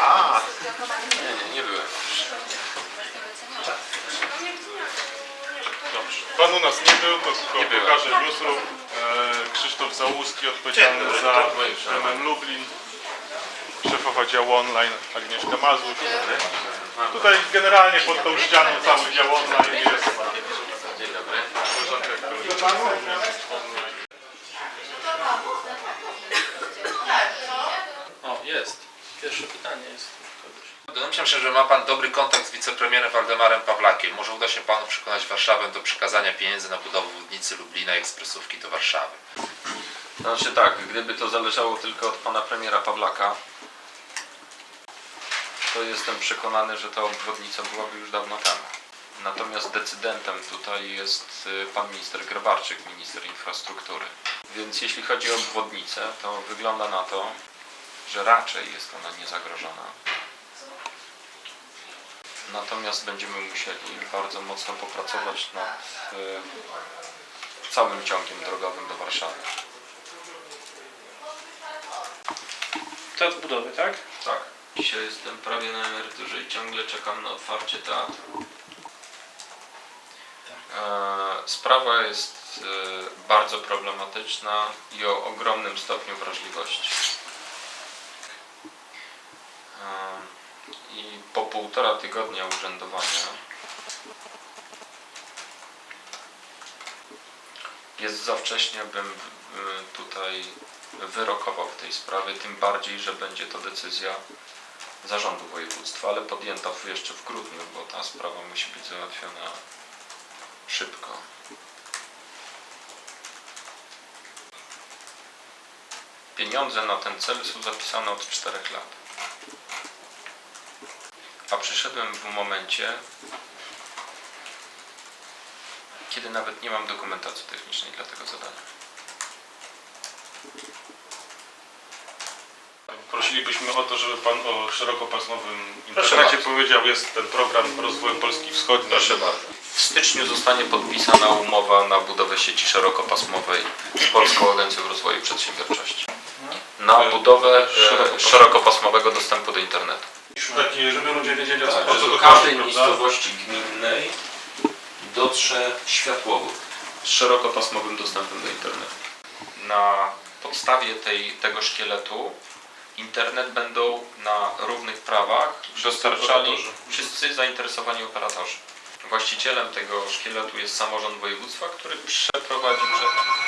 A, nie, nie, nie byłem. Dobrze. Pan u nas nie był, to tylko Nie byłem. pokażę newsroom. E, Krzysztof Załuski odpowiedzialny Dzień dobry, za. MM Lublin. Szefowa działu online Agnieszka Mazuś. Tutaj generalnie pod tą ścianą cały dział online jest. Dzień dobry. O, jest. Pierwsze pytanie jest kogoś. Domyślam się, że ma Pan dobry kontakt z wicepremierem Waldemarem Pawlakiem. Może uda się Panu przekonać Warszawę do przekazania pieniędzy na budowę obwodnicy Lublina i ekspresówki do Warszawy. Znaczy tak, gdyby to zależało tylko od pana premiera Pawlaka, to jestem przekonany, że ta obwodnica byłaby już dawno temu. Natomiast decydentem tutaj jest y, pan minister Grabarczyk, minister infrastruktury. Więc jeśli chodzi o obwodnicę, to wygląda na to, że raczej jest ona niezagrożona. Natomiast będziemy musieli bardzo mocno popracować nad y, całym ciągiem drogowym do Warszawy. To od budowy, tak? Tak. Dzisiaj jestem prawie na emeryturze i ciągle czekam na otwarcie teatru. E, Sprawa jest e, bardzo problematyczna i o ogromnym stopniu wrażliwości. I po półtora tygodnia urzędowania jest za wcześnie, bym y, tutaj wyrokował w tej sprawie, tym bardziej, że będzie to decyzja zarządu województwa, ale podjęta jeszcze w grudniu, bo ta sprawa musi być załatwiona szybko. Pieniądze na ten cel są zapisane od 4 lat. A przyszedłem w momencie, kiedy nawet nie mam dokumentacji technicznej dla tego zadania. Prosilibyśmy o to, żeby Pan o szerokopasmowym Proszę internecie bardzo. powiedział, jest ten program rozwoju Polski Wschodniej. Proszę bardzo. W styczniu zostanie podpisana umowa na budowę sieci szerokopasmowej z Polską Agencją Rozwoju Przedsiębiorczości. Na E, budowę e, szerokopasmowego dostępu do internetu. Taki, żeby ludzie wiedzieli o Tak, o że do to każdej chodzi, prawda? miejscowości gminnej dotrze światłowód z szerokopasmowym dostępem do internetu. Na podstawie tej, tego szkieletu internet będą na równych prawach dostarczali operatorzy. wszyscy zainteresowani operatorzy. Właścicielem tego szkieletu jest samorząd województwa, który przeprowadzi przetarg.